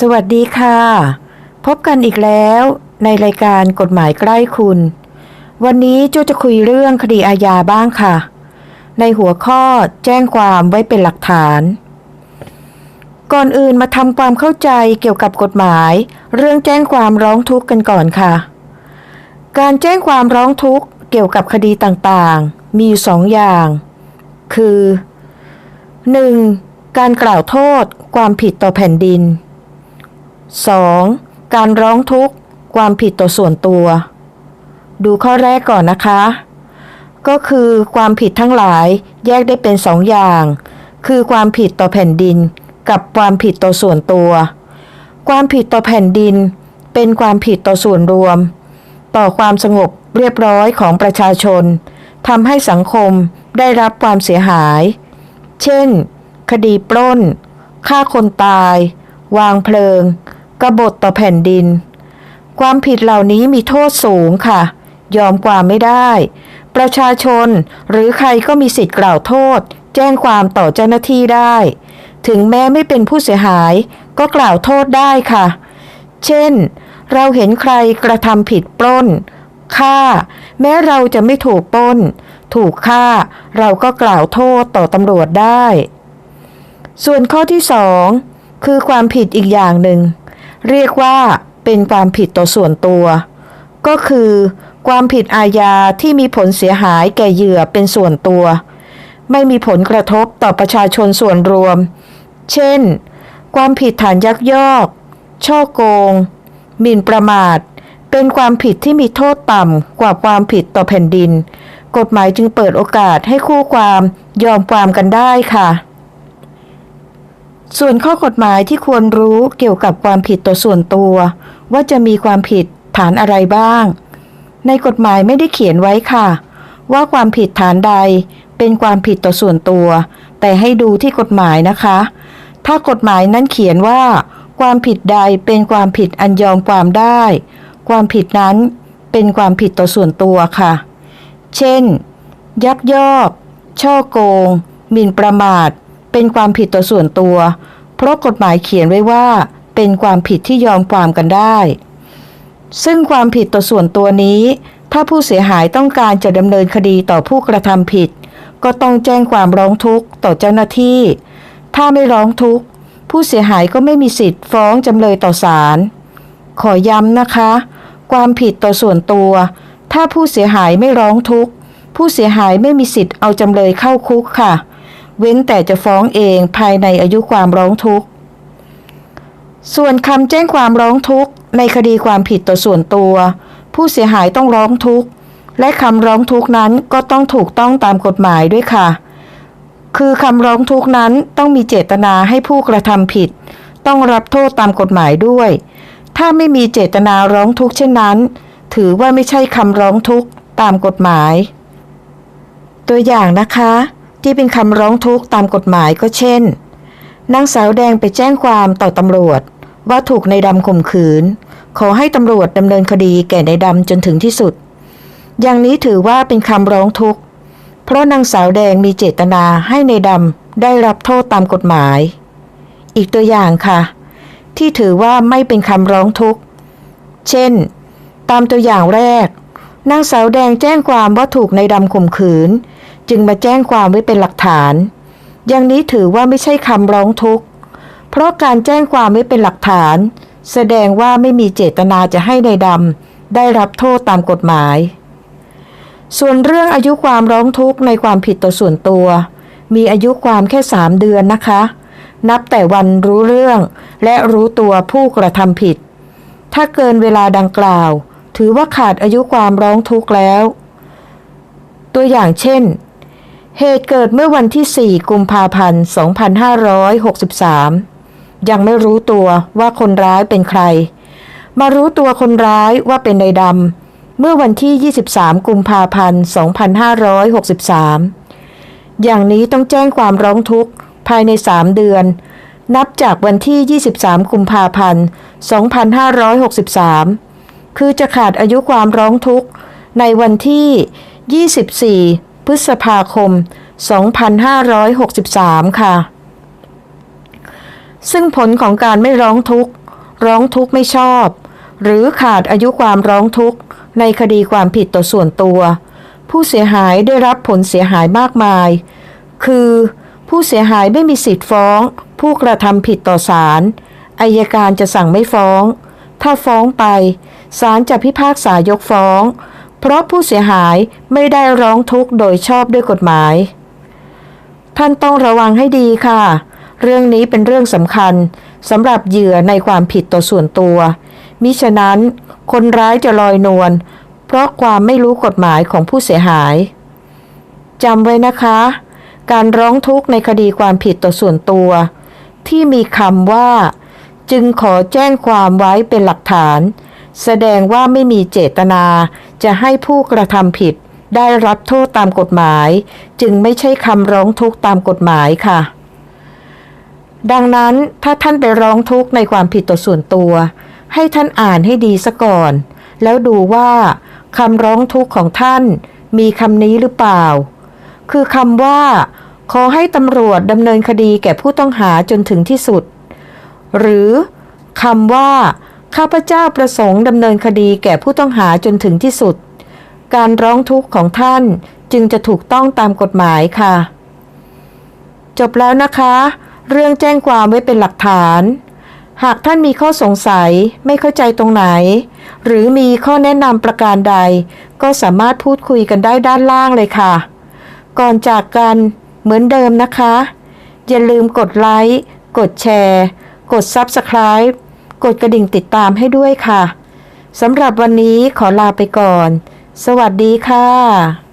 สวัสดีค่ะ พบกันอีกแล้วในรายการกฎหมายใกล้คุณ วันนี้โจจะคุยเรื่องคดีอาญาบ้างค่ะ ในหัวข้อแจ้งความไว้เป็นหลักฐาน ก่อนอื่นมาทำความเข้าใจเกี่ยวกับกฎหมาย เรื่องแจ้งความร้องทุกข์กันก่อนค่ะ การแจ้งความร้องทุกข์เกี่ยวกับคดีต่างๆ มีอยู่สองอย่าง คือ 1. การกล่าวโทษความผิดต่อแผ่นดิน 2. การร้องทุกข์ความผิดต่อส่วนตัว ดูข้อแรกก่อนนะคะ ก็คือความผิดทั้งหลายแยกได้เป็นสองอย่าง คือความผิดต่อแผ่นดิน กับความผิดต่อส่วนตัว ความผิดต่อแผ่นดิน เป็นความผิดต่อส่วนรวม ต่อความสงบเรียบร้อยของประชาชนทำให้สังคมได้รับความเสียหาย เช่น คดีปล้น ฆ่าคนตาย วางเพลิง กบฏต่อแผ่นดิน ความผิดเหล่านี้มีโทษสูงค่ะ ยอมความไม่ได้ ประชาชนหรือใครก็มีสิทธิ์กล่าวโทษ แจ้งความต่อเจ้าหน้าที่ได้ ถึงแม้ไม่เป็นผู้เสียหายก็กล่าวโทษได้ค่ะ เช่น เราเห็นใครกระทำผิดปล้นฆ่า แม้เราจะไม่ถูกปล้น ถูกฆ่า เราก็กล่าวโทษต่อตำรวจได้ ส่วนข้อที่สองคือความผิดอีกอย่างหนึ่ง เรียกว่าเป็นความผิดต่อส่วนตัว ก็คือความผิดอาญาที่มีผลเสียหายแก่เหยื่อเป็นส่วนตัว ไม่มีผลกระทบต่อประชาชนส่วนรวม เช่น ความผิดฐานยักยอก ช่อโกง หมิ่นประมาท เป็นความผิดที่มีโทษต่ำกว่าความผิดต่อแผ่นดิน กฎหมายจึงเปิดโอกาสให้คู่ความยอมความกันได้ค่ะ ส่วนข้อกฎหมายที่ควรรู้เกี่ยวกับความผิดต่อส่วนตัว ว่าจะมีความผิดฐานอะไรบ้าง ในกฎหมายไม่ได้เขียนไว้ค่ะ ว่าความผิดฐานใดเป็นความผิดต่อส่วนตัว แต่ให้ดูที่กฎหมายนะคะ ถ้ากฎหมายนั้นเขียนว่า ความผิดใดเป็นความผิดอันยอมความได้ ความผิดนั้นเป็นความผิดต่อส่วนตัวค่ะ เช่น ยักยอก ช่อโกงหมิ่นประมาท เป็นความผิดต่อส่วนตัว เพราะกฎหมายเขียนไว้ว่า เป็นความผิดที่ยอมความกันได้ ซึ่งความผิดต่อส่วนตัวนี้ ถ้าผู้เสียหายต้องการจะดำเนินคดีต่อผู้กระทำผิด ก็ต้องแจ้งความร้องทุกข์ต่อเจ้าหน้าที่ ถ้าไม่ร้องทุกข์ผู้เสียหายก็ไม่มีสิทธิ์ฟ้องจำเลยต่อศาลขอย้ำนะคะ ความผิดต่อส่วนตัว ถ้าผู้เสียหายไม่ร้องทุกข์ผู้เสียหายไม่มีสิทธิ์เอาจำเลยเข้าคุกค่ะ เว้นแต่จะฟ้องเองภายในอายุความร้องทุกข์ ส่วนคำแจ้งความร้องทุกข์ ในคดีความผิดต่อส่วนตัว ผู้เสียหายต้องร้องทุกข์ และคำร้องทุกข์นั้นก็ต้องถูกต้องตามกฎหมายด้วยค่ะ คือคำร้องทุกข์นั้นต้องมีเจตนาให้ผู้กระทำผิด ต้องรับโทษตามกฎหมายด้วย ถ้าไม่มีเจตนาร้องทุกข์เช่นนั้น ถือว่าไม่ใช่คำร้องทุกข์ตามกฎหมาย ตัวอย่างนะคะ ที่เป็นคำร้องทุกข์ตามกฎหมายก็เช่น นางสาวแดงไปแจ้งความต่อตำรวจ ว่าถูกในดำข่มขืน ขอให้ตำรวจดำเนินคดีแก่ในดำจนถึงที่สุด อย่างนี้ถือว่าเป็นคำร้องทุกข์ เพราะนางสาวแดงมีเจตนาให้ในดำได้รับโทษตามกฎหมาย อีกตัวอย่างค่ะ ที่ถือว่าไม่เป็นคำร้องทุกข์ เช่น ตามตัวอย่างแรกนางสาวแดงแจ้งความว่าถูกในดำข่มขืน จึงมาแจ้งความไว้เป็นหลักฐาน อย่างนี้ถือว่าไม่ใช่คำร้องทุกข์ เพราะการแจ้งความไว้เป็นหลักฐาน แสดงว่าไม่มีเจตนาจะให้ในดำได้รับโทษตามกฎหมาย ส่วนเรื่องอายุความร้องทุกข์ในความผิดต่อส่วนตัว มีอายุความแค่3เดือนนะคะ นับแต่วันรู้เรื่องและรู้ตัวผู้กระทำผิด ถ้าเกินเวลาดังกล่าว ถือว่าขาดอายุความร้องทุกข์แล้วตัวอย่างเช่น เหตุเกิดเมื่อวันที่ 4 กุมภาพันธ์ 2563 ยังไม่รู้ตัวว่าคนร้ายเป็นใคร มารู้ตัวคนร้ายว่าเป็นนายดำ เมื่อวันที่ 23 กุมภาพันธ์ 2563 อย่างนี้ต้องแจ้งความร้องทุกข์ภายใน 3 เดือน นับจากวันที่ 23 กุมภาพันธ์ 2563 คือจะขาดอายุความร้องทุกข์ในวันที่ 24 พฤษภาคม 2563 ค่ะ ซึ่งผลของการไม่ร้องทุกข์ ร้องทุกข์ไม่ชอบ หรือขาดอายุความร้องทุกข์ ในคดีความผิดต่อส่วนตัว ผู้เสียหายได้รับผลเสียหายมากมาย คือผู้เสียหายไม่มีสิทธิ์ฟ้อง ผู้กระทำผิดต่อศาลอายการจะสั่งไม่ฟ้อง ถ้าฟ้องไปศาลจะพิพากษายกฟ้อง เพราะผู้เสียหายไม่ได้ร้องทุกข์โดยชอบด้วยกฎหมาย ท่านต้องระวังให้ดีค่ะ เรื่องนี้เป็นเรื่องสำคัญสำหรับเหยื่อในความผิดต่อส่วนตัว มิฉะนั้นคนร้ายจะลอยนวลเพราะความไม่รู้กฎหมายของผู้เสียหายจำไว้นะคะ การร้องทุกข์ในคดีความผิดต่อส่วนตัว ที่มีคำว่า จึงขอแจ้งความไว้เป็นหลักฐาน แสดงว่าไม่มีเจตนาจะให้ผู้กระทำผิด ได้รับโทษตามกฎหมาย จึงไม่ใช่คำร้องทุกข์ตามกฎหมายค่ะ ดังนั้นถ้าท่านไปร้องทุกข์ในความผิดต่อส่วนตัว ให้ท่านอ่านให้ดีซะก่อน แล้วดูว่าคำร้องทุกข์ของท่าน มีคำนี้หรือเปล่า คือคำว่า ขอให้ตำรวจดำเนินคดีแก่ผู้ต้องหาจนถึงที่สุด หรือคำว่า ข้าพเจ้าประสงค์ดำเนินคดีแก่ผู้ต้องหาจนถึงที่สุด การร้องทุกข์ของท่านจึงจะถูกต้องตามกฎหมายค่ะ จบแล้วนะคะ เรื่องแจ้งความไว้เป็นหลักฐาน หากท่านมีข้อสงสัยไม่เข้าใจตรงไหน หรือมีข้อแนะนำประการใด ก็สามารถพูดคุยกันได้ด้านล่างเลยค่ะ ก่อนจากกันเหมือนเดิมนะคะ อย่าลืมกดไลค์ กดแชร์ กด Subscribe กดกระดิ่งติดตามให้ด้วยค่ะสำหรับวันนี้ขอลาไปก่อน สวัสดีค่ะ